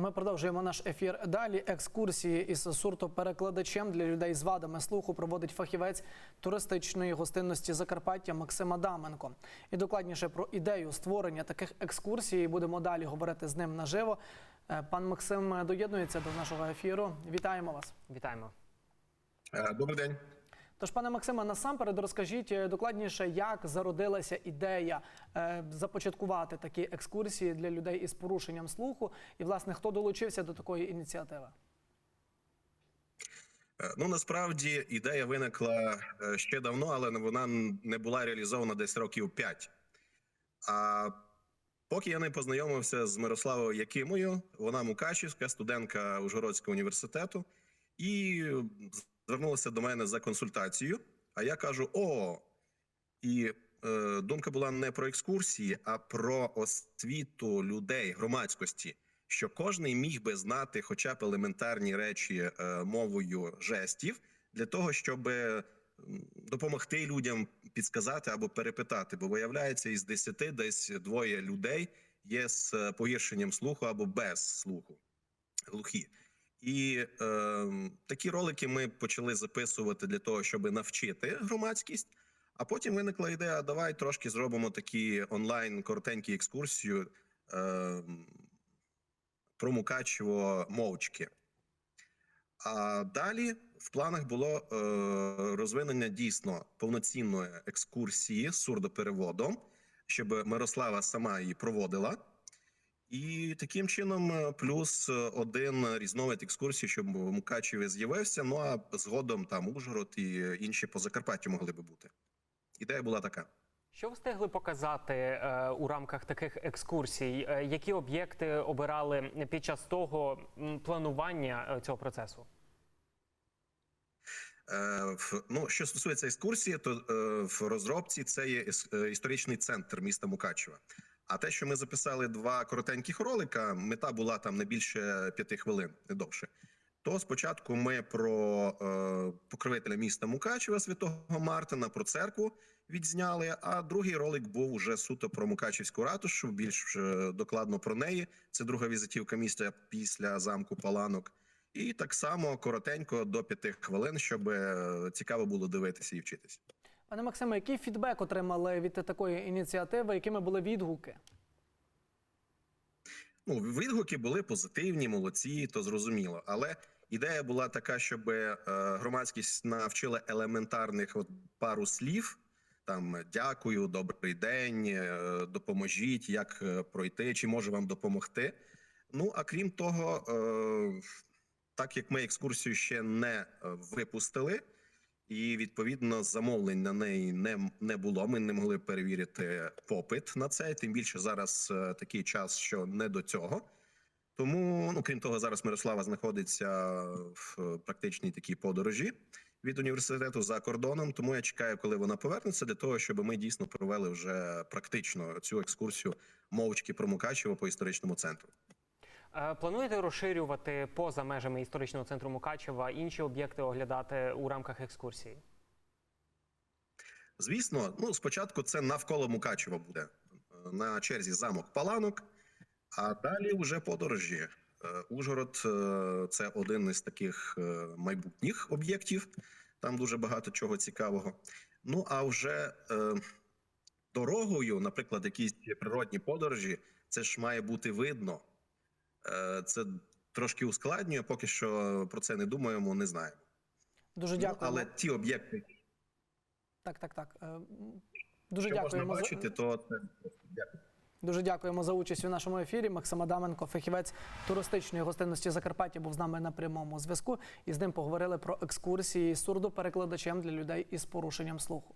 А ми продовжуємо наш ефір далі. Екскурсії із суртоперекладачем для людей з вадами слуху проводить фахівець туристичної гостинності Закарпаття Максим Адаменко. І докладніше про ідею створення таких екскурсій будемо далі говорити з ним наживо. Е, Пан Максим доєднується до нашого ефіру. Вітаємо вас. Вітаємо. Е, Добрий день. Тож, пане Максиме, насамперед розкажіть е, докладніше, як зародилася ідея е, започаткувати такі екскурсії для людей із порушенням слуху, і власне хто долучився до такої ініціативи? Е, Ну насправді ідея виникла ще давно, але вона не була реалізована десь років 5. А поки я не познайомився з Мирославою Якимою, вона Мукачівська, студентка Ужгородського університету, і звернулася до мене за консультацією. А я кажу: о, і е, думка була не про екскурсії, а про освіту людей, громадськості. Що кожний міг би знати хоча б елементарні речі е, мовою жестів для того, щоб допомогти людям підсказати або перепитати. Бо виявляється, із десяти десь двоє людей є з е, погіршенням слуху або без слуху, глухі. І е, такі ролики ми почали записувати для того, щоб навчити громадськість. А потім виникла ідея: давай трошки зробимо такі онлайн коротенькі екскурсію. Е, про Мукачево мовчки. А далі в планах було е, розвинення дійсно повноцінної екскурсії з сурдопереводом, щоб Мирослава сама її проводила. І таким чином, е, плюс е, один різновид екскурсії, щоб в Мукачеві з'явився. Ну а згодом там Ужгород і інші по Закарпаттю могли би бути. Ідея була така. Що встигли показати е, у рамках таких екскурсій? Е, які об'єкти обирали під час того планування е, цього процесу? Е, Ну, що стосується екскурсії, то е, в розробці це є іс- е, історичний центр міста Мукачева. А те, що ми записали два коротеньких ролика, мета була там не більше п'яти хвилин, не довше. То спочатку ми про е, покровителя міста Мукачева, святого Мартина, про церкву відзняли. А другий ролик був уже суто про Мукачівську ратушу, більш е, докладно про неї. Це друга візитівка міста після замку Паланок. І так само коротенько до п'яти хвилин, щоб е, цікаво було дивитися і вчитися. Пане Максиме, який фідбек отримали від такої ініціативи? Якими були відгуки? Ну, відгуки були позитивні, молодці, то зрозуміло. Але ідея була така, щоб е, громадськість навчила елементарних от пару слів. Там дякую, добрий день, е, допоможіть, як е, пройти, чи може вам допомогти. Ну а крім того, так як ми екскурсію ще не випустили, і відповідно замовлень на неї не, не було. Ми не могли перевірити попит на це. Тим більше зараз е, такий час, що не до цього. Тому, ну крім того, зараз Мирослава знаходиться в практичній такій подорожі від університету за кордоном. Тому я чекаю, коли вона повернеться, для того, щоб ми дійсно провели вже практично цю екскурсію мовчки про Мукачево по історичному центру. Е, Плануєте розширювати поза межами історичного центру Мукачева інші об'єкти оглядати у рамках екскурсії? Звісно, ну спочатку це навколо Мукачева буде Е, на черзі замок Паланок, а далі вже подорожі. Е, Ужгород це один із таких майбутніх об'єктів. Там дуже багато чого цікавого. Ну а вже е, дорогою, наприклад, якісь природні подорожі, це ж має бути видно. Е, Це трошки ускладнює, поки що про це не думаємо, не знаємо. Дуже Ну, але ті об'єкти, Так, так, так. Е, Дуже що дякуємо за бачити, то це дякую. дуже дякуємо за участь у нашому ефірі. Максим Адаменко, фахівець туристичної гостинності Закарпаття, був з нами на прямому зв'язку. І з ним поговорили про екскурсії з сурдоперекладачем для людей із порушенням слуху.